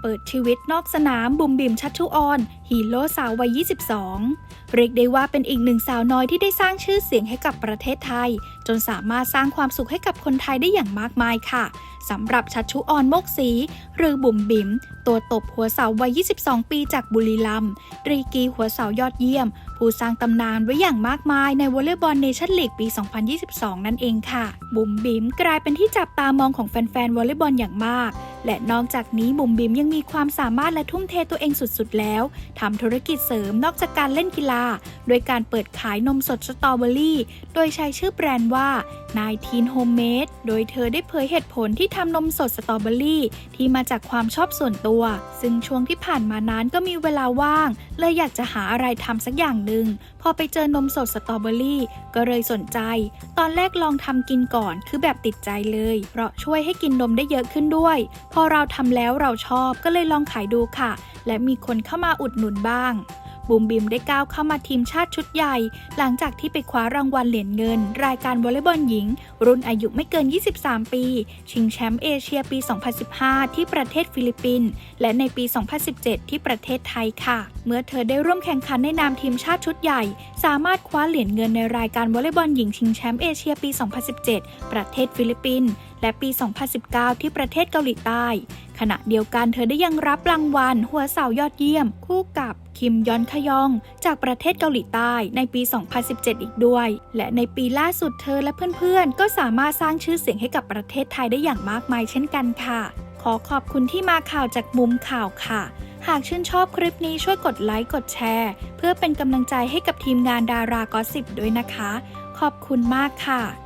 เปิดชีวิตนอกสนามบุมบิมชัชชุออน ฮีโร่สาววัย 22 เรียกได้ว่าเป็นอีกหนึ่งสาวน้อยที่ได้สร้างชื่อเสียงให้กับประเทศไทย จนสามารถสร้างความสุขให้กับคนไทยได้อย่างมากมายค่ะสำหรับชัชชุออนโมกศรีหรือบุ๋มบิมตัวตบหัวเสาวัย 22 ปีจากบุรีรัมย์ตรีกีหัวเสายอดเยี่ยม ผู้สร้างตำนานไว้อย่างมากมายในวอลเลย์บอลเนชั่นลีกปี 2022 นั่นเองค่ะ บุ๋มบิ๋มกลายเป็นที่จับตามองของแฟนๆวอลเลย์บอลอย่างมาก และนอกจากนี้บุ๋มบิ๋มยังมีความสามารถและทุ่มเทตัวเองสุดๆ แล้วทำธุรกิจเสริมนอกจากการเล่นกีฬา โดยการเปิดขายนมสดสตรอเบอรี่ โดยใช้ชื่อแบรนด์ว่า19 Homemade โดยเธอได้เผยเหตุผลที่ทำนมสดสตรอเบอรี่ ที่มาจากความชอบส่วนตัว ซึ่งช่วงที่ผ่านมานั้นก็มีเวลาว่าง เลยอยากจะหาอะไรทำสักอย่างหนึ่ง พอไปเจอนมสดสตรอเบอรี่ ก็เลยสนใจ ตอนแรกลองทำกินก่อนคือแบบติดใจเลย เพราะช่วยให้กินนมได้เยอะขึ้นด้วย พอเราทำแล้วเราชอบก็เลยลองขายดูค่ะ และมีคนเข้ามาอุดหนุนบ้าง บูมบิมได้ก้าวเข้ามาทีมชาติชุดใหญ่ หลังจากที่ไปคว้ารางวัลเหรียญเงิน รายการวอลเลย์บอลหญิง รุ่นอายุไม่เกิน 23 ปี ชิงแชมป์เอเชียปี 2015 ที่ประเทศฟิลิปปินส์และในปี 2017 ที่ประเทศไทยค่ะ เมื่อเธอได้ร่วมแข่งขันในนามทีมชาติชุดใหญ่ สามารถคว้าเหรียญเงินในรายการวอลเลย์บอลหญิงชิงแชมป์เอเชียปี 2017 ประเทศฟิลิปปินส์และปี 2019 ที่ประเทศเกาหลีใต้ ขณะเดียวกันเธอได้ยังรับรางวัล หัวเสายอดเยี่ยม คู่กับคิมยอนคยอง จากประเทศเกาหลีใต้ในปี 2017 อีกด้วย และในปีล่าสุดเธอและเพื่อนๆ ก็สามารถสร้างชื่อเสียงให้กับประเทศไทยได้อย่างมากมายเช่นกันค่ะ ขอขอบคุณที่มาข่าวจากมุมข่าวค่ะหากชื่นชอบคลิปนี้ช่วยกดไลค์กดแชร์ เพื่อเป็นกำลังใจให้กับทีมงานดารากอสิบด้วยนะคะ ขอบคุณมากค่ะ